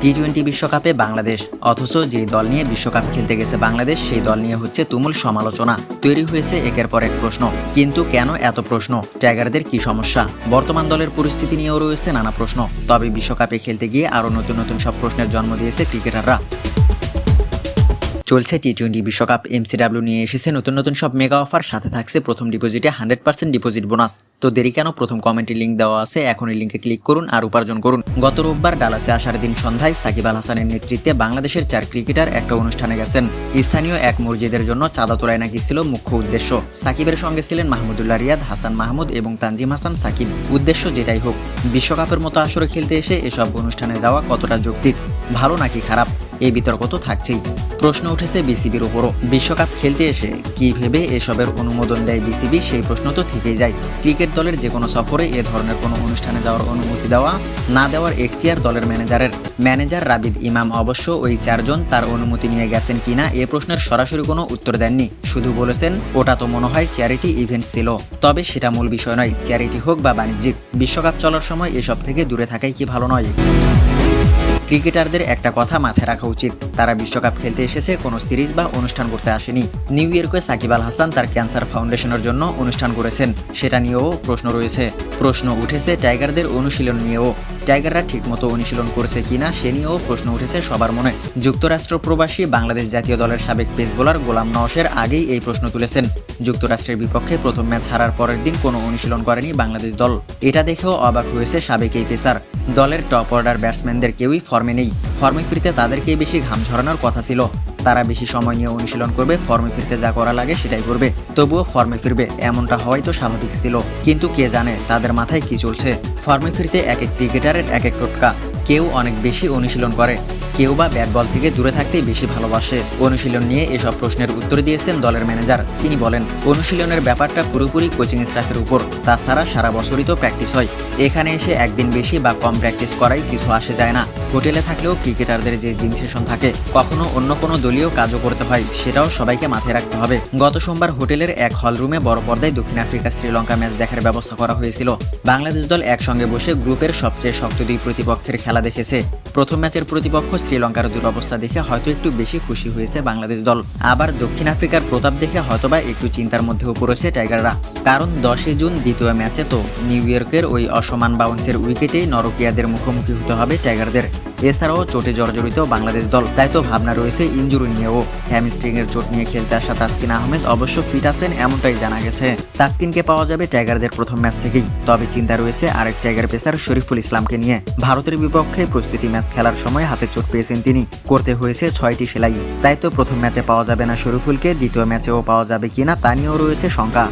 T twenty বিশ্বকাপে বাংলাদেশ, অথচ যে দল নিয়ে বিশ্বকাপ খেলতে গেছে বাংলাদেশ, সেই দল নিয়ে হচ্ছে তুমুল সমালোচনা। তৈরি হয়েছে একের পর এক প্রশ্ন। কিন্তু কেন এত প্রশ্ন? টাইগারদের কি সমস্যা? বর্তমান দলের পরিস্থিতি নিয়েও রয়েছে নানা প্রশ্ন। তবে বিশ্বকাপে খেলতে গিয়ে আরও নতুন নতুন সব প্রশ্নের জন্ম দিয়েছে ক্রিকেটাররা। চলছে টি টোয়েন্টি বিশ্বকাপ এমসিডাব্লিউ নিয়ে এসেছে নতুন নতুন সব মেগা অফার সাথে থাকছে প্রথম ডিপোজিটে হান্ড্রেড পার্সেন্ট ডিপোজিট বোনাস তো দেরি কেন? প্রথম কমেন্টে লিঙ্ক দেওয়া আছে এখন এই লিঙ্কে ক্লিক করুন আর উপার্জন করুন। গত রোববার ডালাসে আসার দিন সন্ধ্যায় সাকিব আল হাসানের নেতৃত্বে বাংলাদেশের চার ক্রিকেটার একটা অনুষ্ঠানে গেছেন। স্থানীয় এক মসজিদের জন্য চাঁদা তোলায় নাকি ছিল মুখ্য উদ্দেশ্য। সাকিবের সঙ্গে ছিলেন মাহমুদুল্লাহ রিয়াদ, হাসান মাহমুদ এবং তানজিম হাসান সাকিব। উদ্দেশ্য যেটাই হোক, বিশ্বকাপের মতো আসরে খেলতে এসে এসব অনুষ্ঠানে যাওয়া কতটা যৌক্তিক, ভালো নাকি খারাপ? এই বিতর্ক তো থাকছেই। প্রশ্ন উঠেছে বিসিবির উপরও। বিশ্বকাপ খেলতে এসে কি ভেবে এসবের অনুমোদন দেয় বিসিবি? সেই প্রশ্ন তো থেকেই যায়। ক্রিকেট দলের যে কোনো সফরে এ ধরনের কোনো অনুষ্ঠানে যাওয়ার অনুমতি দেওয়া, না দেওয়ার এখতিয়ার দলের ম্যানেজারের। ম্যানেজার রাবিদ ইমাম অবশ্য ওই চারজন তার অনুমতি নিয়ে গেছেন কিনা এ প্রশ্নের সরাসরি কোনো উত্তর দেননি। শুধু বলেছেন, ওটা তো মনে হয় চ্যারিটি ইভেন্ট ছিল। তবে সেটা মূল বিষয় নয়, চ্যারিটি হোক বা বাণিজ্যিক। বিশ্বকাপ চলার সময় এসব থেকে দূরে থাকাই কি ভালো নয়? ক্রিকেটারদের একটা কথা মাথায় রাখা উচিত। তারা বিশ্বকাপ খেলতে এসেছে, কোনো সিরিজ বা অনুষ্ঠান করতে আসেনি। নিউ ইয়র্কে সাকিব আল হাসান তার ক্যান্সার ফাউন্ডেশনের জন্য অনুষ্ঠান করেছেন। সেটা নিয়েও প্রশ্ন রয়েছে। প্রশ্ন উঠেছে টাইগারদের অনুশীলন নিয়েও। টাইগাররা ঠিকমতো অনুশীলন করেছে কিনা সে নিয়েও প্রশ্ন উঠেছে সবার মনে। যুক্তরাষ্ট্র প্রবাসী বাংলাদেশ জাতীয় দলের সাবেক পেস বোলার গোলাম নওয়াজের আগেই এই প্রশ্ন তুলেছেন। যুক্তরাষ্ট্রের বিপক্ষে প্রথম ম্যাচ হারার পরের দিন কোনো অনুশীলন করেনি বাংলাদেশ দল। এটা দেখেও অবাক হয়েছে সাবেক এই পেসার। দলের টপ অর্ডার ব্যাটসম্যানদের কেউই ফর্মে নেই। ফর্মে ফিরতে তাদেরকেই বেশি ঘাম ঝরানোর কথা ছিল। তারা বেশি সময় নিয়ে অনুশীলন করবে, ফর্মে ফিরতে যা করা লাগে সেটাই করবে। তবুও ফর্মে ফিরবে, এমনটা হওয়াই তো স্বাভাবিক ছিল। কিন্তু কে জানে তাদের মাথায় কি চলছে। ফর্মে ফিরতে এক এক ক্রিকেটারের এক এক টোটকা। কেউ অনেক বেশি অনুশীলন করে। কেউ বা ব্যাট বল থেকে দূরে থাকতেই বেশি ভালোবাসে। অনুশীলন নিয়ে এসব প্রশ্নের উত্তর দিয়েছেন দলের ম্যানেজার। তিনি বলেন, অনুশীলনের ব্যাপারটা পুরোপুরি কোচিং স্টাফের উপর। তাছাড়া সারা বছরই তো প্র্যাকটিস হয়। এখানে এসে একদিন বেশি বা কম প্র্যাকটিস করাই কিছু আসে যায় না। হোটেলে থাকলেও ক্রিকেটারদের যে জিম সেশন থাকে, কখনো অন্য কোনো দলীয় কাজও করতে হয়, সেটাও সবাইকে মাথায় রাখতে হবে। গত সোমবার হোটেলের এক হল রুমে বড় পর্দায় দক্ষিণ আফ্রিকা শ্রীলঙ্কা ম্যাচ দেখার ব্যবস্থা করা হয়েছিল। বাংলাদেশ দল একসঙ্গে বসে গ্রুপের সবচেয়ে শক্ত দুই প্রতিপক্ষের খেলা দেখেছে। প্রথম ম্যাচের প্রতিপক্ষ শ্রীলঙ্কার দুরবস্থা দেখে হয়তো একটু বেশি খুশি হয়েছে বাংলাদেশ দল। আবার দক্ষিণ আফ্রিকার প্রতাপ দেখে হয়তোবা একটু চিন্তার মধ্যেও পড়েছে টাইগাররা। কারণ দশই জুন দ্বিতীয় ম্যাচে তো নিউ ইয়র্কের ওই অসমান বাউন্সের উইকেটেই নরকিয়াদের মুখোমুখি হতে হবে টাইগারদের। এছাড়াও চোটে জর্জরিত বাংলাদেশ দল। তাই তো ভাবনা রয়েছে ইঞ্জুরি নিয়েও। হ্যামস্ট্রিং এর চোট নিয়ে খেলতে আসা তাসকিন আহমেদ অবশ্য ফিট আছেন এমনটাই জানা গেছে। তাসকিনকে পাওয়া যাবে টাইগারদের প্রথম ম্যাচ থেকেই। তবে চিন্তা রয়েছে আরেক টাইগার পেসার শরীফুল ইসলামকে নিয়ে। ভারতের বিপক্ষে প্রস্তুতি ম্যাচ খেলার সময় হাতে চোট পেয়েছেন তিনি। করতে হয়েছে ছয়টি সেলাই। তাই তো প্রথম ম্যাচে পাওয়া যাবে না শরীফুলকে, দ্বিতীয় ম্যাচেও পাওয়া যাবে কিনা তা নিয়েও রয়েছে শঙ্কা।